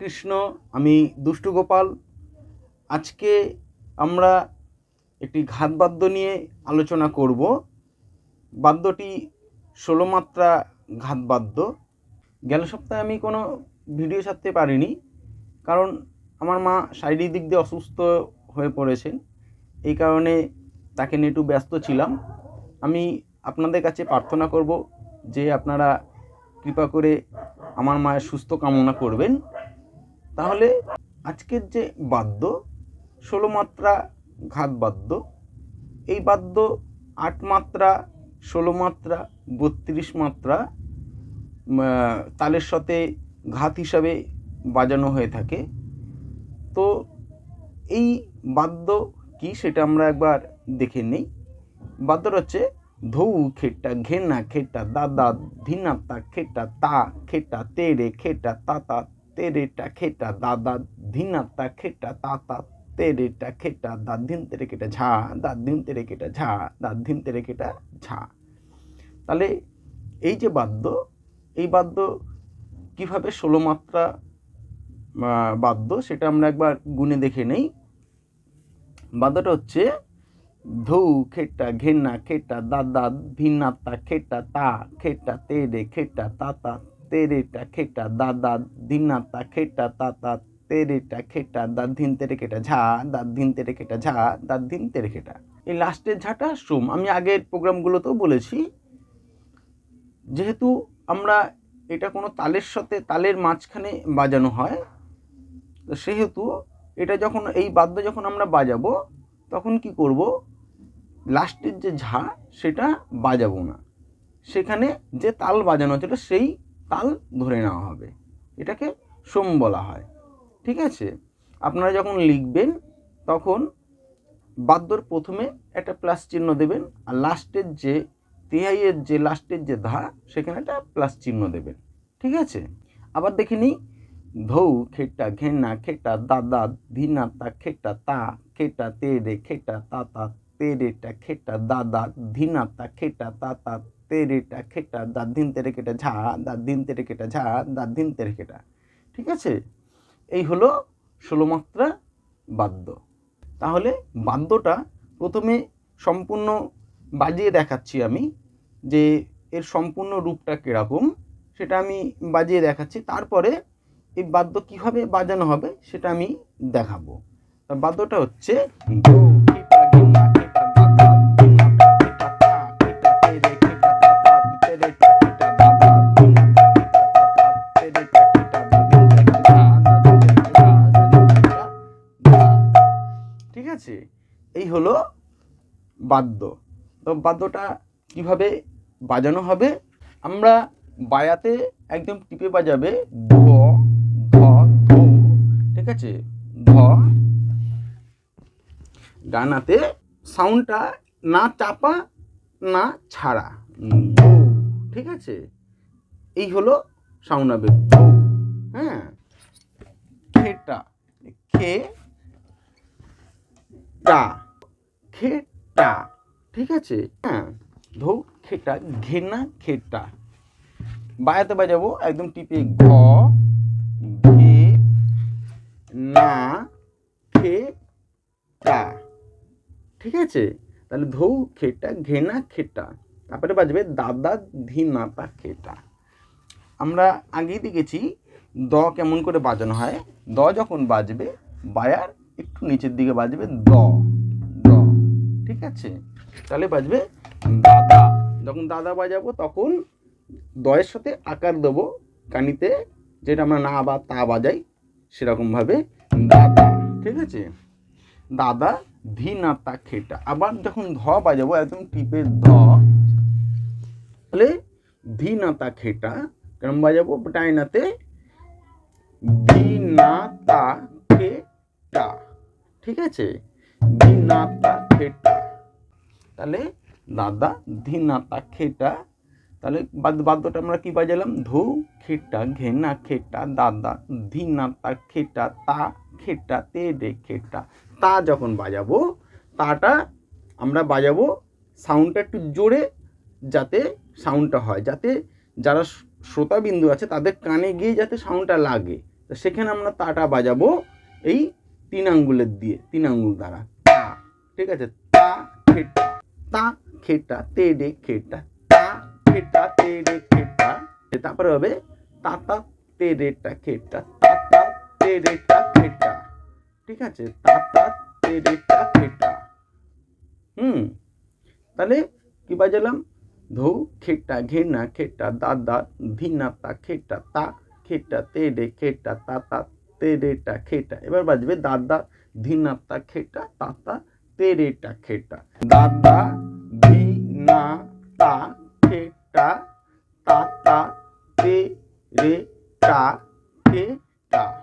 কৃষ্ণ আমি দুষ্টু গোপাল। আজকে আমরা একটি ঘাত বাদ্য নিয়ে আলোচনা করব। বাদ্যটি ষোলো মাত্রা ঘাত বাদ্য। গেল সপ্তাহে আমি কোনো ভিডিও ছাড়তে পারিনি, কারণ আমার মা শারীরিক দিক দিয়ে অসুস্থ হয়ে পড়েছেন। এই কারণে তাকে নিয়ে একটু ব্যস্ত ছিলাম। আমি আপনাদের কাছে প্রার্থনা করব যে আপনারা কৃপা করে আমার মায়ের সুস্থ কামনা করবেন। তাহলে আজকের যে বাদ্য, ষোলো মাত্রা ঘাত বাদ্য, এই বাদ্য আট মাত্রা, ষোলো মাত্রা, বত্রিশ মাত্রা তালের সাথে ঘাত হিসাবে বাজানো হয়ে থাকে। তো এই বাদ্য কি সেটা আমরা একবার দেখে নিই। বাদ্যটা হচ্ছে ধৌ খেট্টা ঘেন্না খেট্টা দাদা ধিনাতা খেট্টা তা খেট্টা তেরে খেট্টা তাতা তেরেটা খেটা দাদা ধিনাতা খেট্টা তাতা তেরেটা খেট্টা দাধিন তেরে কেটা ঝা দাধিন তেরে কেটা ঝা দাধিন তেরে কেটা ঝা। তাহলে এই যে বাদ্য, এই বাদ্য কীভাবে ষোলো মাত্রা বাদ্য সেটা আমরা একবার গুনে দেখে নেই। বাদ্যটা হচ্ছে ধৌ খেট্টা ঘেন্না খেট্টা দাদা ধিনাতা খেট্টা তা খেট্টা তেরে খেট্টা তাতা তেরেটা খেট্টা দাদা ধিনাতা খেট্টা তাতা তেরেটা খেট্টা দাধিন তেরে কেটা ঝা দাধিন তেরে কেটা ঝা দাধিন তেরে কেটা এই লাস্টের ঝাটা সোম। আমি আগের প্রোগ্রামগুলোতেও বলেছি যেহেতু আমরা এটা কোনো তালের সাথে তালের মাঝখানে বাজানো হয়, তো সেহেতু এটা যখন এই বাদ্য যখন আমরা বাজাবো, তখন কি করব? লাস্টের যে ঝা সেটা বাজাবো না। সেখানে যে তাল বাজানো হচ্ছিল সেই তাল ধরে নেওয়া হবে। এটাকে সোম বলা হয়। ঠিক আছে? আপনারা যখন লিখবেন, তখন বাদ্যর প্রথমে একটা প্লাস চিহ্ন দেবেন আর লাস্টের যে তেহাইয়ের যে লাস্টের যে ধা, সেখানে একটা প্লাস চিহ্ন দেবেন। ঠিক আছে? আবার দেখে নিই। ধৌ, খেটা, ঘেন্না, খেটা দাদা ধিনাতা খেটা, তা, খেটা তেরে খেটা তাতা তেরেটা খেটা দাদা ধিনাতা খেটা তাতা তেরেটা খেটা দাধিন তেরে কেটা ঝা দাধিন তেরে কেটা ঝা দাধিন তেরে কেটা। ঠিক আছে? এই হলো ষোলো মাত্রা বাদ্য। তাহলে বাদ্যটা প্রথমে সম্পূর্ণ বাজিয়ে দেখাচ্ছি আমি যে এর সম্পূর্ণ রূপটা কীরকম, সেটা আমি বাজিয়ে দেখাচ্ছি। তারপরে এই বাদ্য কীভাবে বাজানো হবে সেটা আমি দেখাবো। বাদ্যটা হচ্ছে বাদ্য। তো বাদ্যটা কীভাবে বাজানো হবে? আমরা বায়াতে একদম টিপে বাজাবে ধ ধ ঠিক আছে? ধ গানাতে সাউন্ডটা না চাপা, না ছাড়া। ঠিক আছে? এই হলো সাউন্ড হবে হ্যাঁ? খেটা। খে, টা। খেটা ঠিক আছে। হ্যাঁ। ধৌ খেটা ঘেনা খেটা বায়াতে বাজাবো একদম টিপে ঘ ঘে না খে টা ঠিক আছে? তাহলে ধৌ খেটা ঘেনা খেটা তারপরে বাজবে দাদা ধিনাতা খেটা আমরা আগেই দেখেছি দ কেমন করে বাজানো হয়। দ যখন বাজবে বায়ার একটু নিচের দিকে বাজবে দ। ঠিক আছে? তাহলে বাজবে দাদা। যখন দাদা বাজাবো, তখন দয়ের সাথে আকার দেবো কানিতে, যেটা আমরা না বা তা বাজাই, সেরকমভাবে দাদা। ঠিক আছে? দাদা ধি না তা খেটা। আবার যখন ধ বাজাবো, একদম টিপে ধ তাহলে ধি না তা খেটা। কেরম বাজাবো? ডাইনাতে ধি না তা খেটা। ঠিক আছে? ধি না তা খেটা। তাহলে দাদা ধিনাতা খেটা। তাহলে বাদ বাদ্যটা আমরা কি বাজালাম? ধু খেটা, ঘেনা খেটা, দাদা ধিনাতা খেটা, তা খেটা, তে রে খেটা। তা যখন বাজাবো, তাটা আমরা বাজাবো সাউন্ডটা একটু জোরে যাতে সাউন্ডটা হয়, যাতে যারা শ্রোতাবিন্দু আছে তাদের কানে গিয়ে যাতে সাউন্ডটা লাগে। তো সেখানে আমরা তাটা বাজাবো এই তিন আঙ্গুলের দিয়ে, তিন আঙ্গুল দ্বারা। তা, ঠিক আছে? তা, খেটা তা, খেটা তে রে খেটা, তা, খেটা তে রে খেটা। তারপরে হবে তা তা খেটা তা তা খেটা। ঠিক আছে? তা তা খেটা। হুম। তাহলে কি বাজালাম? ধৌ, খেটা, ঘেনা, খেটা, দাদা, ধিনা, তা, খেটা তা, খেটা তে রে খেটা তা তা রেটা খেটা। এবার বাজবে দাদা, ধিনা, তা, খেটা তা তা তে রেটা খেটা। দাদা ধিনা তা, খেটা। তা তা তে রে টা খেটা।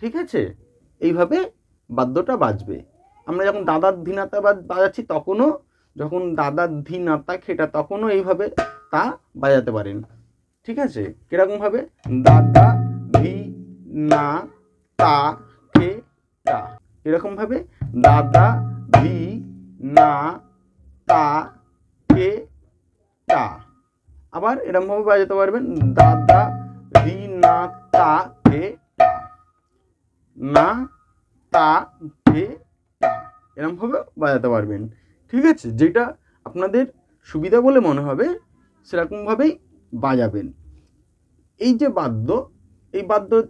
ঠিক আছে? এইভাবে বাদ্যটা বাজবে। আমরা যখন দাদার ধিনাতা বাজ- বাজাচ্ছি তখনও, যখন দাদার ধিনাতা খেটা, তখনও এইভাবে তা বাজাতে পারেন। ঠিক আছে? কিরকমভাবে? দাদা ধি না তা খে টা এরকমভাবে দাদা ধি না তা খে তা। আবার এরকমভাবে বাজাতে পারবেন দাদা ধি না তা খে টা না তা খে টা এরকমভাবে বাজাতে পারবেন। ঠিক আছে, যেটা আপনাদের সুবিধা বলে মনে হবে সেরকমভাবেই বাজাবেন। এই যে বাদ্য, এই বাদ্য,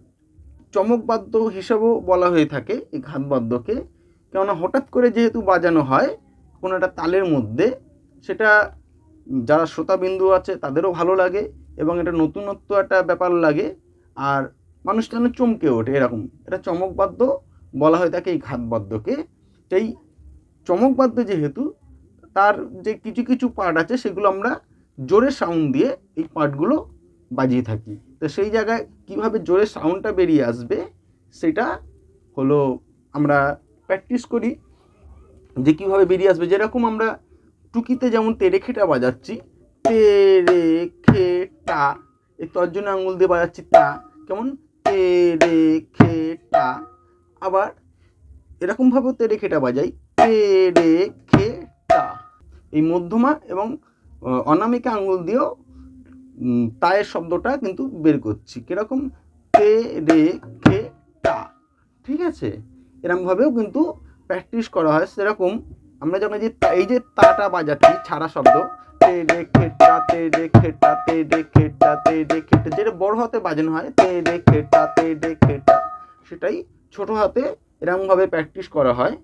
চমক বাদ্য হিসাবেও বলা হয়ে থাকে, এই ঘাত বাদ্যকে। কেননা হঠাৎ করে যেহেতু বাজানো হয়, কোনো একটা তালের মধ্যে, সেটা যারা শ্রোতাবিন্দু আছে তাদেরও ভালো লাগে এবং এটা নতুনত্ব একটা ব্যাপার লাগে। আর মানুষ যেন চমকে ওঠে এরকম। এটা চমক বাদ্য বলা হয় থাকে এই ঘাত বাদ্যকে। সেই চমক বাদ্য যেহেতু, তার যে কিছু কিছু পার্ট আছে সেগুলো আমরা জোরে সাউন্ড দিয়ে এই পার্টগুলো বাজিয়ে থাকি। তো সেই জায়গায় কীভাবে জোরে সাউন্ডটা বেরিয়ে আসবে, সেটা হলো আমরা প্র্যাকটিস করি যে কীভাবে বেরিয়ে আসবে। যেরকম আমরা টুকিতে যেমন তেরে খেটা বাজাচ্ছি তেরে খেটা এই তর্জনে আঙুল দিয়ে বাজাচ্ছি তা, কেমন? তেরে খেটা আবার এরকমভাবেও তেরে খেটা বাজাই তেরে খেটা এই মধ্যমা এবং অনামিকা আঙুল দিয়েও তায়ের শব্দটা কিন্তু বের করছি। কীরকম? তে রে খে টা ঠিক আছে? এরকমভাবেও কিন্তু প্র্যাকটিস করা হয়। সেরকম আমরা যখন যে এই যে তাটা বাজাচ্ছি, ছাড়া শব্দ, তে রে খেটা তে রে খেটা তে রে খেটা তে রে খেটা যেটা বড় হাতে বাজানো হয়, তে রে খেটা তে রে খেটা সেটাই ছোট হাতে এরকমভাবে প্র্যাকটিস করা হয়।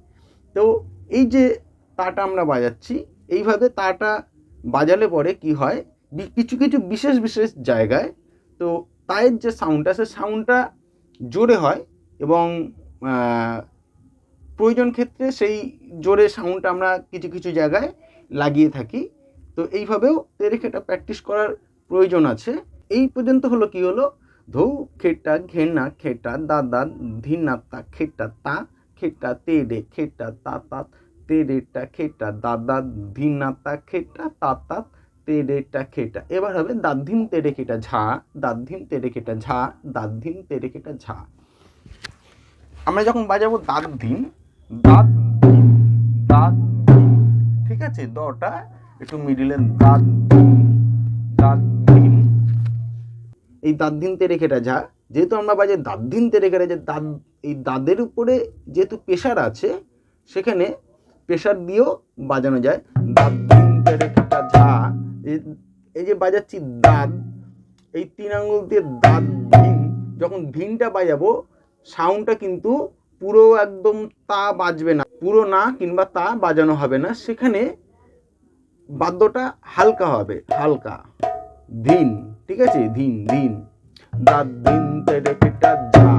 তো এই যে তাটা আমরা বাজাচ্ছি, এইভাবে তাটা বাজালে পরে কি হয়? কিছু কিছু বিশেষ বিশেষ জায়গায় তো তায়ের যে সাউন্ডটা সে সাউন্ডটা জোরে হয় এবং প্রয়োজন ক্ষেত্রে সেই জোরে সাউন্ডটা আমরা কিছু কিছু জায়গায় লাগিয়ে থাকি। তো এইভাবেও তেরেখেটা প্র্যাকটিস করার প্রয়োজন আছে। এই পর্যন্ত হলো কি হলো? ধৌ, খেটা ঘেনা খেটা দাদা ধিনাতা খেটা, তা, খেটা তেরে খেটা, তা তা তেরেটা খেটা দাদা ধিনাতা খেটা, তা তা তেরেটা খেটা। এবার হবে দাদ্ধিম তেরে খেটা, ঝা দাদ্ধিম তেরে খেটা, ঝা দাদ্ধিম তেরে খেটা, ঝা। আমরা যখন বাজাবো দাদ্ধিম দাদ্ধিম ঠিক আছে, দটা একটু মিডিলে দাদ্ধিম দাদ্ধিম এই দাদ্ধিম তেরে খেটা ঝা যেহেতু আমরা বাজে দাদ্ধিম তেরে খেটা যে দাঁত, এই দাঁতের উপরে যেহেতু প্রেশার আছে, সেখানে প্রেশার দিয়েও বাজানো যায়। দাদ্ধিম তেরে খেটা ঝা এই- এই যে বাজাচ্ছি দাঁত, এই তিন আঙুল দিয়ে দাঁত ধিন যখন ধিনটা বাজাবো সাউন্ডটা কিন্তু পুরো একদম তা বাজবে না। পুরো না কিংবা তা বাজানো হবে না। সেখানে বাদ্যটা হালকা হবে। হালকা। ধিন। ঠিক আছে? ধিন ধিন। দাদ ধিন তেরে কেটা ঝা।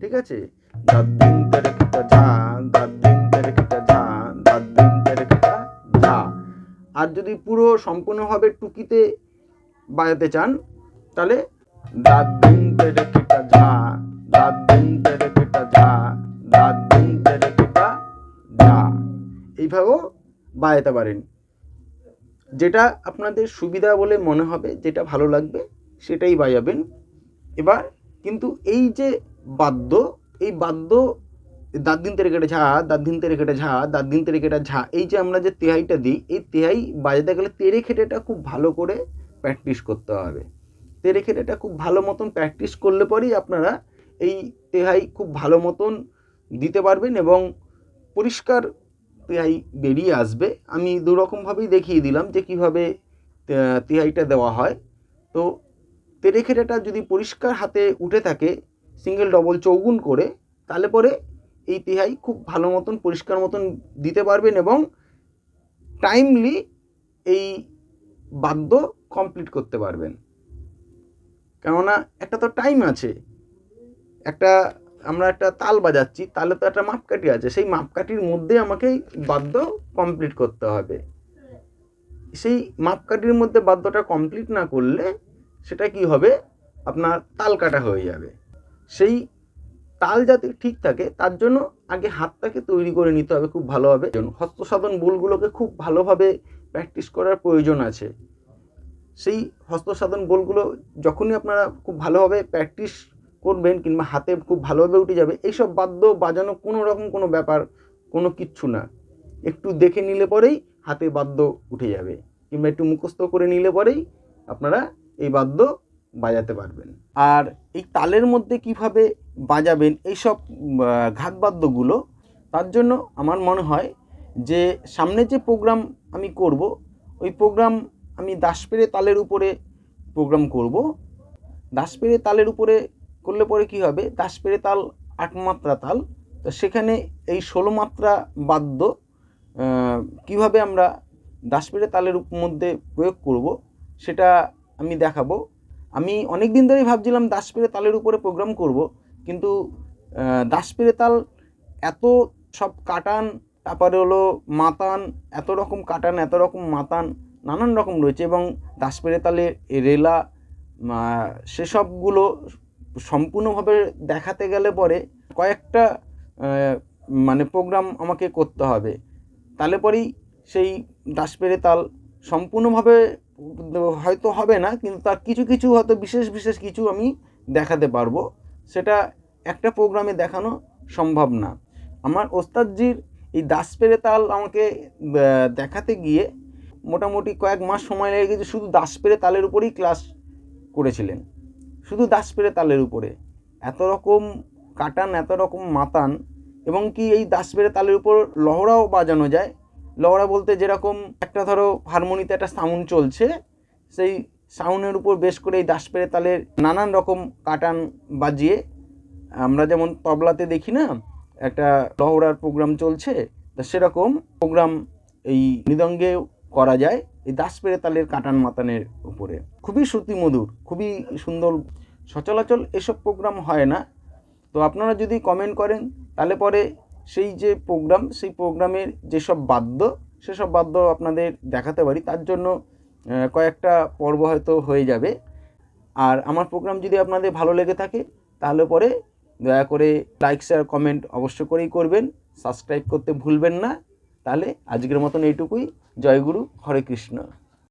ঠিক আছে? দাদ ধিন তেরে কেটা ঝা। দাদ ধিন তেরে কেটা ঝা। দাদ ধিন তেরে কেটা ঝা। আর যদি পুরো সম্পূর্ণভাবে টুকিতে বাজাতে চান, তাহলে দাদ দিন তেরে কেটা ঝা। দাদ দিন তেরে এইভাবেও বাজাতে পারেন। যেটা আপনাদের সুবিধা বলে মনে হবে, যেটা ভালো লাগবে, সেটাই বাজাবেন এবার কিন্তু এই যে বাদ্য, এই বাদ্য দাঁত তেরে কেটে ঝা দাঁত তেরে কেটে ঝা দাঁত তেরে কেটে ঝা, এই যে আমরা যে তেহাইটা দিই, এই তেহাই বাজাতে গেলে তেরে খেটেটা খুব ভালো করে প্র্যাকটিস করতে হবে। তেরে খেটেটা খুব ভালো মতন প্র্যাকটিস করলে পরেই আপনারা এই তেহাই খুব ভালো মতন দিতে পারবেন এবং পরিষ্কার তেহাই বেরিয়ে আসবে। আমি দুরকমভাবেই দেখিয়ে দিলাম যে কীভাবে তেহাইটা দেওয়া হয়। তো তেরেখেটাটা যদি পরিষ্কার হাতে উঠে থাকে, সিঙ্গেল ডবল চৌগুন করে, তাহলে পরে এই তেহাই খুব ভালো মতন, পরিষ্কার মতন দিতে পারবেন এবং টাইমলি এই বাদ্য কমপ্লিট করতে পারবেন। কেননা একটা তো টাইম আছে। একটা আমরা একটা তাল বাজাচ্ছি তাহলে তো একটা মাপকাঠি আছে, সেই মাপকাঠির মধ্যে আমাকে বাদ্য কমপ্লিট করতে হবে। সেই মাপকাঠির মধ্যে বাদ্যটা কমপ্লিট না করলে সেটা কি হবে? আপনার তাল কাটা হয়ে যাবে। সেই তাল যাতে ঠিক থাকে, তার জন্য আগে হাতটাকে তৈরি করে নিতে হবে খুব ভালোভাবে। হস্তসাধন বোলগুলোকে খুব ভালোভাবে প্র্যাকটিস করার প্রয়োজন আছে। সেই হস্তসাধন বোলগুলো যখনই আপনারা খুব ভালোভাবে প্র্যাকটিস করবেন কিংবা হাতে খুব ভালোভাবে উঠে যাবে, এইসব বাদ্য বাজানো কোনো রকম কোনো ব্যাপার, কোনো কিচ্ছু না। একটু দেখে নিলে পরেই হাতে বাদ্য উঠে যাবে কিংবা একটু মুখস্থ করে নিলে পরেই আপনারা এই বাদ্য বাজাতে পারবেন। আর এই তালের মধ্যে কীভাবে বাজাবেন এইসব ঘাতবাদ্যগুলো তার জন্য আমার মনে হয় যে সামনে যে প্রোগ্রাম আমি করব, ওই প্রোগ্রাম আমি দাসপেরে তালের উপরে প্রোগ্রাম করব। দাসপেরে তালের উপরে করলে পরে কি হবে? দাসপেরে তাল আট মাত্রা তাল। তো সেখানে এই ষোলো মাত্রা বাদ্য কীভাবে আমরা দাসপেরে তালের মধ্যে প্রয়োগ করব সেটা আমি দেখাবো। আমি অনেক দিন ধরেই ভাবছিলাম দাসপেরে তালের উপরে প্রোগ্রাম করব, কিন্তু দাসপেরে তাল এত সব কাটান, তারপরে হলো মাতান, এত রকম কাটান, এত রকম মাতান, নানান রকম রয়েছে এবং দাসপেরে তালে রেলা সেসবগুলো সম্পূর্ণভাবে দেখাতে গেলে পরে কয়েকটা মানে প্রোগ্রাম আমাকে করতে হবে। তাহলে পরেই সেই দাসপেরে তাল সম্পূর্ণভাবে হয়তো হবে না, কিন্তু তার কিছু কিছু হয়তো বিশেষ বিশেষ কিছু আমি দেখাতে পারব। সেটা একটা প্রোগ্রামে দেখানো সম্ভব না। আমার ওস্তাদজির এই দাসপেরে তাল আমাকে দেখাতে গিয়ে মোটামুটি কয়েক মাস সময় লেগে গেছে শুধু দাসপেরে তালের উপরেই ক্লাস করেছিলেন। শুধু দাসপেরে তালের উপরে। এত রকম কাটান, এত রকম মাতান, এবং কি এই দাসপেরে তালের উপর লহরাও বাজানো যায়? লহরা বলতে যেরকম একটা ধরো হারমোনিতে একটা সাউন্ড চলছে, সেই সাউন্ডের উপর বেশ করে এই দাসপেরে তালের নানান রকম কাটান বাজিয়ে, আমরা যেমন তবলাতে দেখি না, একটা লহরার প্রোগ্রাম চলছে, তা সেরকম প্রোগ্রাম এই মৃদঙ্গে করা যায়। এই দাসপেরে তালের কাটান মাতানের উপরে। খুবই শ্রুতিমধুর খুবই সুন্দর, সচলাচল এসব প্রোগ্রাম হয় না। তো আপনারা যদি কমেন্ট করেন, তাহলে পরে সেই যে প্রোগ্রাম, সেই প্রোগ্রামের যেসব বাদ্য, সেসব বাদ্য আপনাদের দেখাতে পারি। তার জন্য কয়েকটা পর্ব হয়তো হয়ে যাবে। আর আমার প্রোগ্রাম যদি আপনাদের ভালো লেগে থাকে, তাহলে পরে দয়া করে লাইক শেয়ার কমেন্ট অবশ্য করেই করবেন। সাবস্ক্রাইব করতে ভুলবেন না। তাহলে আজকের মতন এইটুকুই। জয়গুরু হরে কৃষ্ণ।